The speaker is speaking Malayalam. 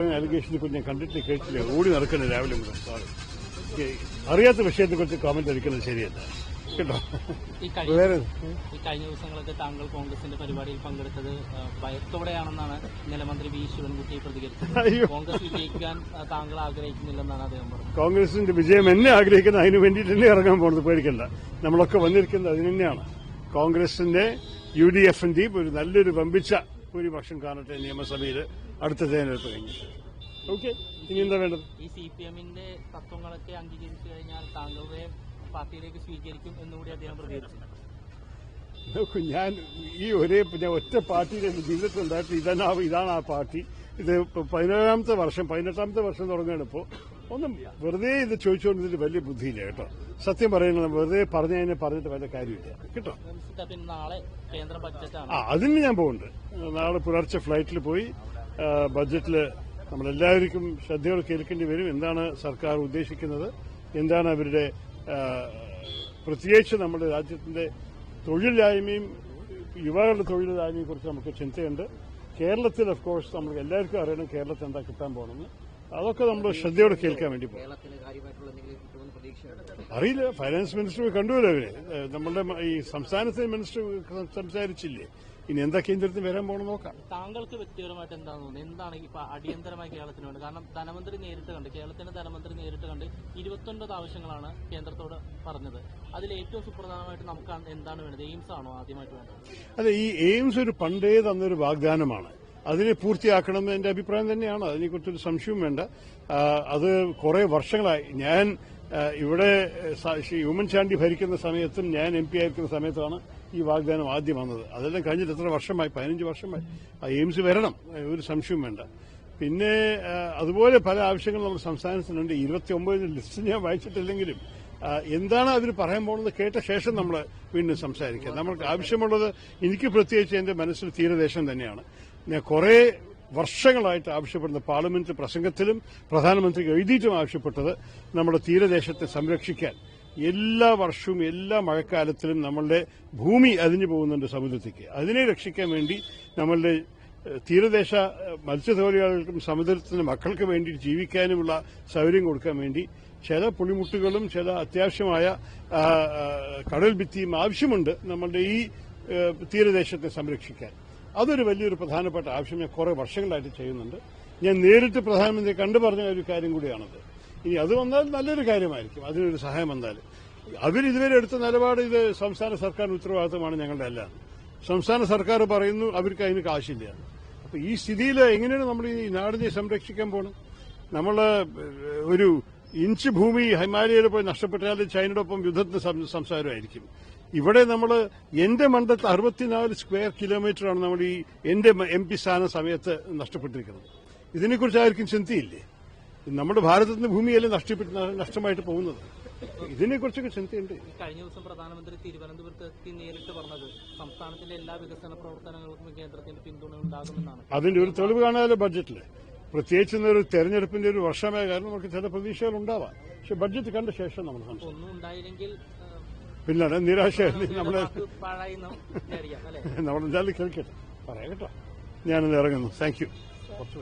അലിഗേഷനെ കുറിച്ച് ഞാൻ കണ്ടിട്ട് കേട്ടില്ല ഓടി നടക്കുന്നത് രാവിലെ മുതൽ? സോറി അറിയാത്ത വിഷയത്തെ കുറിച്ച് കമന്റ് അടിക്കുന്നത് ശരിയല്ല. കേട്ടോ? ഈ കഴിഞ്ഞ ദിവസങ്ങളൊക്കെ താങ്കൾ കോൺഗ്രസിന്റെ പരിപാടിയിൽ പങ്കെടുത്തത് ഭയത്തോടെയാണെന്നാണ് ഇന്നലെ മന്ത്രി വി. ശിവൻകുട്ടി പ്രതികരിച്ചത്. കോൺഗ്രസ് വിജയിക്കാൻ താങ്കൾ ആഗ്രഹിക്കുന്നില്ലെന്നാണ് അദ്ദേഹം പറഞ്ഞത്. കോൺഗ്രസിന്റെ വിജയം എന്നെ ആഗ്രഹിക്കുന്ന അതിന് വേണ്ടിയിട്ട് തന്നെ ഇറങ്ങാൻ പോകുന്നത് പേടിക്കണ്ട. നമ്മളൊക്കെ വന്നിരിക്കുന്നത് അതിന് തന്നെയാണ്. കോൺഗ്രസിന്റെ യു ഡി എഫിന്റെയും ഒരു നല്ലൊരു വമ്പിച്ച ഭൂരിപക്ഷം കാണട്ടെ നിയമസഭയിൽ അടുത്ത തെരഞ്ഞെടുപ്പ് കഴിഞ്ഞു ഓക്കെ ഇനി എന്താ വേണ്ടത്? ഈ സി പി എമ്മിന്റെ തത്വങ്ങളൊക്കെ അംഗീകരിച്ചു കഴിഞ്ഞാൽ താങ്കളുടെ പാർട്ടിയിലേക്ക് സ്വീകരിക്കും എന്നുകൂടി അദ്ദേഹം പ്രതികരിച്ചു. നോക്കൂ ഞാൻ ഈ ഒരേ ഞാൻ ഒറ്റ പാർട്ടിയിൽ എന്റെ ജീവിതത്തിൽ ഉണ്ടായിട്ട് ഇതാണ് ഇതാണ് ആ പാർട്ടി. ഇത് പതിനേഴാമത്തെ വർഷം പതിനെട്ടാമത്തെ വർഷം തുടങ്ങുകയാണ് ഇപ്പോൾ. ഒന്നും വെറുതെ ഇത് ചോദിച്ചുകൊണ്ടിട്ട് വലിയ ബുദ്ധിയില്ല കേട്ടോ. സത്യം പറയുന്നത് വെറുതെ പറഞ്ഞതിനെ പറഞ്ഞിട്ട് വലിയ കാര്യമില്ല. കേട്ടോ? പിന്നെ നാളെ കേന്ദ്ര ബഡ്ജറ്റാണ് ആ അതിന് ഞാൻ പോകുന്നുണ്ട്. നാളെ പുലർച്ചെ ഫ്ലൈറ്റിൽ പോയി ബജറ്റിൽ നമ്മളെല്ലാവർക്കും ശ്രദ്ധയോടെ കേൾക്കേണ്ടി വരും. എന്താണ് സർക്കാർ ഉദ്ദേശിക്കുന്നത്? എന്താണ് അവരുടെ പ്രത്യേകിച്ച് നമ്മുടെ രാജ്യത്തിന്റെ തൊഴിലില്ലായ്മയും യുവാക്കളുടെ തൊഴിലില്ലായ്മയെ കുറിച്ച് നമുക്ക് ചിന്തയുണ്ട്. കേരളത്തിൽ ഓഫ് കോഴ്സ് നമ്മൾ എല്ലാവർക്കും അറിയണം കേരളത്തിൽ എന്താ കിട്ടാൻ പോകണമെന്ന് അതൊക്കെ നമ്മൾ ശ്രദ്ധയോടെ കേൾക്കാൻ വേണ്ടി പോകും. അറിയില്ല. ഫൈനാൻസ് മിനിസ്റ്റർ കണ്ടുവല്ലോ അവർ? നമ്മുടെ ഈ സംസ്ഥാനത്തെ മിനിസ്റ്റർ സംസാരിച്ചില്ലേ? ഇനി എന്താ കേന്ദ്രത്തിൽ വരാൻ പോകണം നോക്കാം. താങ്കൾക്ക് വ്യക്തിപരമായിട്ട് എന്താണ് തോന്നുന്നത് എന്താണ് ഇപ്പൊ അടിയന്തരമായി കേരളത്തിന് വേണ്ടത്? കാരണം ധനമന്ത്രി നേരിട്ട് കണ്ട് കേരളത്തിന്റെ ധനമന്ത്രി നേരിട്ട് കണ്ട് ഇരുപത്തൊൻപത് ആവശ്യങ്ങളാണ് കേന്ദ്രത്തോട് പറഞ്ഞത്. അതിൽ ഏറ്റവും സുപ്രധാനമായിട്ട് നമുക്ക് എന്താണ് വേണ്ടത്? എയിംസ് ആണോ ആദ്യമായിട്ട് വേണ്ടത്? അതെ ഈ എയിംസ് ഒരു പണ്ടേ തന്നൊരു വാഗ്ദാനമാണ്. അതിനെ പൂർത്തിയാക്കണം എന്റെ അഭിപ്രായം തന്നെയാണ്. അതിനെക്കുറിച്ചൊരു സംശയവും വേണ്ട. അത് കുറെ വർഷങ്ങളായി. ഞാൻ ഇവിടെ ഹ്യൂമൻ ചാണ്ടി ഭരിക്കുന്ന സമയത്തും ഞാൻ എം പി ആയിരിക്കുന്ന സമയത്താണ് ഈ വാഗ്ദാനം ആദ്യം വന്നത്. അതെല്ലാം കഴിഞ്ഞിട്ട് എത്ര വർഷമായി? പതിനഞ്ച് വർഷമായി. ആ എയിംസ് വരണം. ഒരു സംശയവും വേണ്ട. പിന്നെ അതുപോലെ പല ആവശ്യങ്ങളും നമ്മുടെ സംസ്ഥാനത്തിനുണ്ട്. ഇരുപത്തി ഒമ്പതിന് ലിസ്റ്റ് ഞാൻ വായിച്ചിട്ടില്ലെങ്കിലും എന്താണ് അതിന് പറയാൻ പോകുന്നത് കേട്ട ശേഷം നമ്മൾ വീണ്ടും സംസാരിക്കാം. നമ്മൾക്ക് ആവശ്യമുള്ളത് എനിക്ക് പ്രത്യേകിച്ച് എന്റെ മനസ്സിൽ തീരദേശം തന്നെയാണ്. ഞാൻ കുറെ വർഷങ്ങളായിട്ട് ആവശ്യപ്പെടുന്ന പാർലമെന്റ് പ്രസംഗത്തിലും പ്രധാനമന്ത്രി എഴുതിയിട്ടും ആവശ്യപ്പെട്ടത് നമ്മുടെ തീരദേശത്തെ സംരക്ഷിക്കാൻ. എല്ലാ വർഷവും എല്ലാ മഴക്കാലത്തിലും നമ്മളുടെ ഭൂമി അതിഞ്ഞു പോകുന്നുണ്ട് സമുദ്രത്തേക്ക് അതിനെ രക്ഷിക്കാൻ വേണ്ടി നമ്മളുടെ തീരദേശ മത്സ്യത്തൊഴിലാളികൾക്കും സമുദ്രത്തിന്റെ മക്കൾക്ക് വേണ്ടി ജീവിക്കാനുമുള്ള സൗകര്യം കൊടുക്കാൻ വേണ്ടി ചില പുളിമുട്ടുകളും ചില അത്യാവശ്യമായ കടൽ ഭിത്തിയും ആവശ്യമുണ്ട് നമ്മളുടെ ഈ തീരദേശത്തെ സംരക്ഷിക്കാൻ. അതൊരു വലിയൊരു പ്രധാനപ്പെട്ട ആവശ്യം. ഞാൻ കുറെ വർഷങ്ങളായിട്ട് ചെയ്യുന്നുണ്ട്. ഞാൻ നേരിട്ട് പ്രധാനമന്ത്രി കണ്ടു പറഞ്ഞ ഒരു കാര്യം കൂടിയാണത്. ഇനി അത് വന്നാൽ നല്ലൊരു കാര്യമായിരിക്കും. അതിനൊരു സഹായം വന്നാൽ. അവരിതുവരെ എടുത്ത നിലപാട് ഇത് സംസ്ഥാന സർക്കാരിന് ഉത്തരവാദിത്തമാണ് ഞങ്ങളുടെ അല്ല. സംസ്ഥാന സർക്കാർ പറയുന്നു അവർക്ക് അതിന് കാശില്ല. അപ്പൊ ഈ സ്ഥിതിയിൽ എങ്ങനെയാണ് നമ്മൾ ഈ നാടിനെ സംരക്ഷിക്കാൻ പോണം? നമ്മൾ ഒരു ഇഞ്ച് ഭൂമി ഹിമാലയയിൽ പോയി നഷ്ടപ്പെട്ടാൽ ചൈനയോടൊപ്പം യുദ്ധത്തിന് സംസാരമായിരിക്കും. ഇവിടെ നമ്മൾ എന്റെ മണ്ഡലത്തിൽ അറുപത്തിനാല് സ്ക്വയർ കിലോമീറ്ററാണ് നമ്മൾ ഈ എന്റെ എം പി സ്ഥാന സമയത്ത് നഷ്ടപ്പെട്ടിരിക്കുന്നത്. ഇതിനെക്കുറിച്ച് ആർക്കും ചിന്തയില്ലേ? നമ്മുടെ ഭാരതത്തിന്റെ ഭൂമിയല്ലേ നഷ്ടപ്പെട്ട് നഷ്ടമായിട്ട് പോകുന്നത്. ഇതിനെക്കുറിച്ചൊക്കെ ചിന്തയുണ്ട്. കഴിഞ്ഞ ദിവസം പ്രധാനമന്ത്രി തിരുവനന്തപുരത്ത് എത്തി നേരിട്ട് പറഞ്ഞത് സംസ്ഥാനത്തിന്റെ എല്ലാ വികസന പ്രവർത്തനങ്ങൾക്കും കേന്ദ്രത്തിന്റെ പിന്തുണ ഉണ്ടാകുമെന്നാണ്. അതിന്റെ ഒരു തെളിവ് കാണാതെ ബഡ്ജറ്റിൽ പ്രത്യേകിച്ച് ഇന്നൊരു തെരഞ്ഞെടുപ്പിന്റെ ഒരു വർഷമായ കാരണം നമുക്ക് ചില പ്രതീക്ഷകൾ ഉണ്ടാവാം. പക്ഷെ ബഡ്ജറ്റ് കണ്ട ശേഷം നമ്മൾ ഒന്നും ഉണ്ടായില്ലെങ്കിൽ പിന്നെ നിരാശ അല്ലെ? നമ്മളെന്തായാലും കേൾക്കട്ടെ. പറയാം കേട്ടോ. ഞാനിന്ന് ഇറങ്ങുന്നു. താങ്ക് യു കുറച്ച്